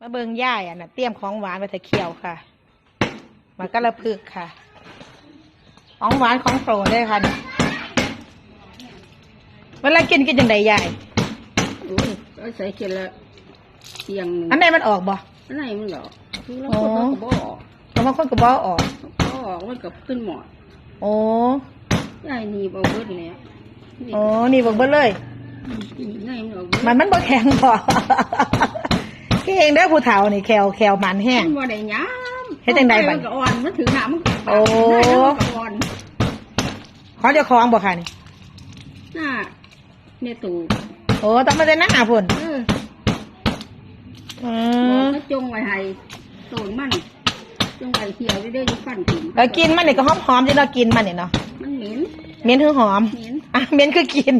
มาเบิงย่ายอะนะเตรียมของหวานไปแต่เคี่ยวค่ะมากระพึกค่ะ ของหวานของโปรดเลยค่ะนี่เวลากินกินยังไงยายโอ้ยเอาใส่เกละเสียงหนึ่งอันไหนมันออกบ่อันไหนมันหรอกคือแล้วอ๋อคนเขาก็บออกแล้วบางคนก็บ่ออกเขาออกมันกับขึ้นหมอดโอ้ยายนี่บอเบิดเลยนี่โอ้นี่เบิ่งเบิ่งเลยนี่ไหนมันออกเบิดมันมันบ่แข็งบ่ เก่งเด้อผู้เฒ่านี่แขวแขวมันแห้ง มันบ่ได้หย้ำเฮ็ดจังใดบัดมันก็อ่อนมันถือหนามันก็โอ้ได้แล้วมันก็อ่อนขอเจ้าของบ่ค่ะนี่หน้าเมตูโอ้ต้องมาแต่หน้าพุ่นเอออืบอกมเขาจงไว้ให้โตนมันจงไว้เขียวได้ได้อฟันถึงแล้วกินมันนี่ก็หอมๆที่เรากินมันนี่เนาะมันเหม็นเหม็นคือหอม เหม็นอะเหม็นคือกิน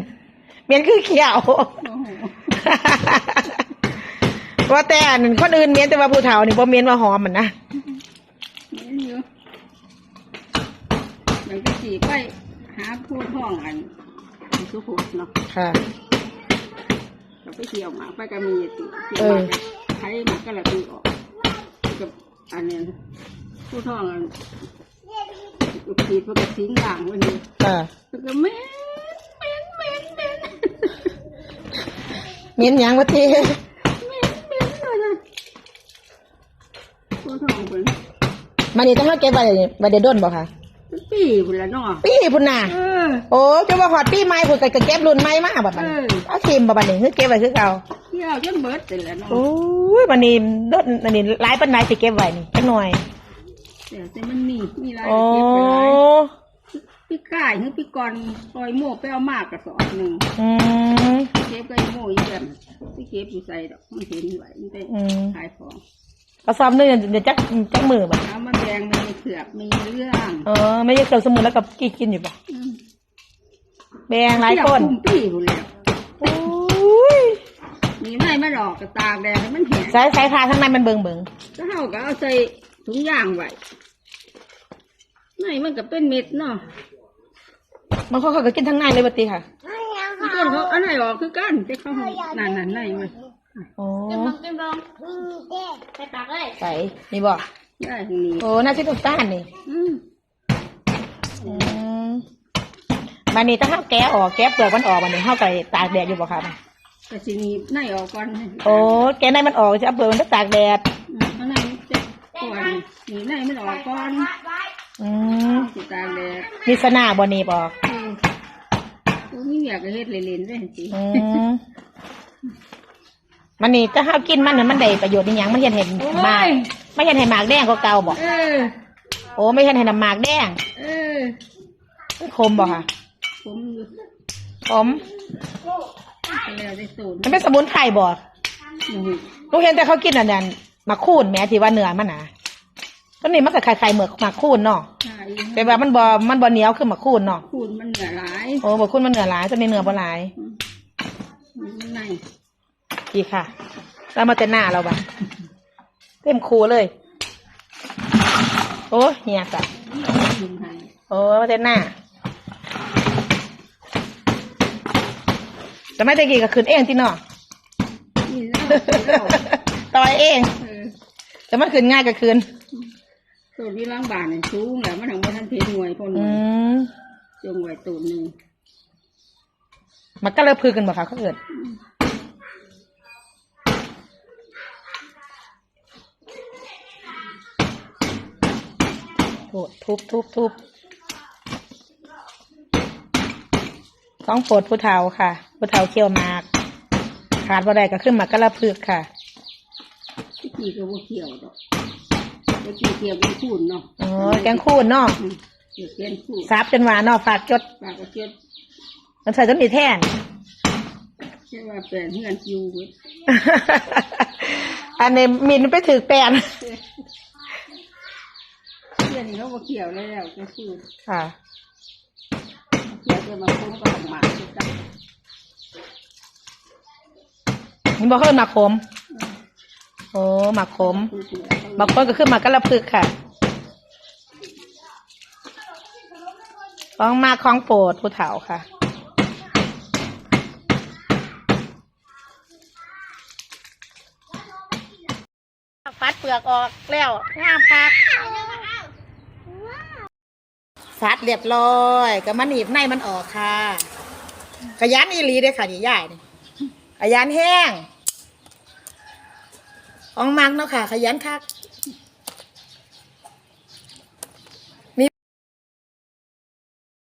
เหม็นคือเขียว โอ้โห ว่าแต่อันคนอื่นเหม็นแต่ว่าผู้เฒ่านี่บ่เหม็นว่าหอมมันนะเหม็นอยู่อย่างที่สี่ไปหาผู้ท้องอันสุขุมเนาะค่ะเราไปเที่ยวหมาไปก็มีตุเออใช้หมาก็ระตือออกกับอันเนี้ยผู้ท้องอันอุดขีดเพื่อกระทิ้งด่างไวันนี้ค่ะแล้วก็เหม็นเหม็นเหม็นเหม็นเหม็นหยังวะที เหม็นเหม็นเลยนะ ผู้ท้องเป็นมันนี่ต้องเฮาเก็บไว้ไว้ได้ด้นบ่ค่ะปีพุ่นละเนาะปีพุ่นน่ะ เออ โอ้จะว่าฮอดปีใหม่พุ่นก็ก็เก็บรุ่นใหม่มาบัดบัดนี้เออ เอาทิมบ่บัดนี้คือเก็บไว้คือเก่าเที่ยวจนเบิดเลยละเนาะโอ้ยบัดนี้ด้นอันนี้หลายปานใดสิเก็บไว้นี่จักหน่อยแต่แต่มันมีมีหลายโอ้เก็บไปหลายพี่ก่ายหรือพี่กรปล่อยโม่ไปเอามากกระสอบหนึ่งอืมเก็บก็ไอ้โม่อีเยี่ยมพี่เก็บอยู่ใส่ดอกมันเห็นไหวมันได้อืมขายของ กระสอบหนึงเดี๋ยวจักจักมือบัดเอามันแดงมีเผือกมีเรื่องเออไม่ใช่เกี่ยวสมุนแล้วกับกี่กินอยู่บ่อืมแบงหลายคนเที่วคุมปี้อยู่แล้วโอ้ยมีไม่มาดอกกระตากแดงให้มันแห้งสายสายพาข้างในมันเบิงเบิงก็เท่ากับเอาใส่ถุงยางไว้ไม่มันก็เป็นเม็ดเนาะบางคนเขาก็กินทั้งในเลยบัดนี้ค่ะต้นเขาอันไหนออกคือกันแต่เขานั่นนั่นไหนมัน โอ้กินบองไปปากเลยใส่นี่บ่ได้ทางนี้โอ้น่าจะถูกต้านนี่อืมอืมมันนี่ถ้าเฮาแกะออกแกะเปลือกมันออกมันนี่เฮาก็ตากแดดอยู่บ่ครับแต่ทีนี้ไหนออกก่อนโอ้แกะในมันออกจะเอาเปลือกมันไปตากแดดอืมอันไหนจะก่อนนี่ไหนมันออกก่อนอืมสิตากแดดมีสนาบ่นี่บอกเออตัวนี้อยากจะเฮ็ดเล่นๆได้สิอืม มันนี่ถ้าเฮากินมันน่ะมันได้ประโยชน์อีหยังมันเฮ็ดให้หมากไม่เฮ็ดให้หมากแดงกว่าเก่าบ่เออโอ้ไม่เฮ็ดให้น้ำหมากแดงเออคมบ่ค่ะผมอยู่คมไปแล้วได้สูตรมันเป็นสมุนไพรบ่อืมลูกเห็นแต่เขากินอันนั้นหมักคูนแหม้ที่ว่าเนื้อมันนะก็นี่มันก็คล้ายๆเหมือกหมักคูนเนาะใช่แต่ว่ามันบ่มันบ่เหนียวคือหมักคูนเนาะคูณมันเหนือหลายโอ้บ่คูนมันเนื้อหลายตัวนี้เนื้อบ่หลายอืมมันใน ดีค่ะแล้วมาแต่หน้าเราบ่ะเต็มคูเลย โอ้เฮียสัตว์กินให้โอ้มาแต่หน้าแต่ไม่ตะกี้ก็คืนเองที่เนาะนี่แล้วแล้วต่อยเองเออแต่มันคืนง่ายก็คืนสูตรที่ล้างบานเนี่ยสูงแล้วมันทางบนทันเพหน่วยพอหน่อืวยมจงไว้ตูนหนึ่งมันก็เลยพือกันบ่คะเขาเอิด โอ้ทุบทุบทุบต้องโปรดผู้เฒ่าค่ะ ผู้เฒ่าเคี่ยวหมาก ขาดบ่ได้ก็ขึ้นมากระพึกค่ะที่กี่ก็บ่เขียวดอกที่กี่เขียวเป็นคูนเนาะอ๋อแกงคูนเนาะอืมเขียวเป็นคูนซับจนหวานเนาะฝากจดปากก็เขียวมันใส่จนมีแท่นใช่ว่าแปลนเฮือนจิวเว้ยอันนี้มินไปถือแปลน เขียวนี่เขาบ่เขียวแล้วก็คือค่ะเขียวจะมาคุ้มกับหมาคือกันนี่บอกเขาหมากขมโอ้หมากขมคือเขียวบางคนก็ขึ้นมากระพึกค่ะ ของมาของโปรดผู้เฒ่าค่ะปัดเปลือกออกแล้วงามคัก ฟัดเรียบร้อยก็มันหนีบในมันออกค่ะ ขยันอีหลีเด้อค่ะนี่ใหญ่ขยันแห้งของมักเนาะค่ะ ขยันคัก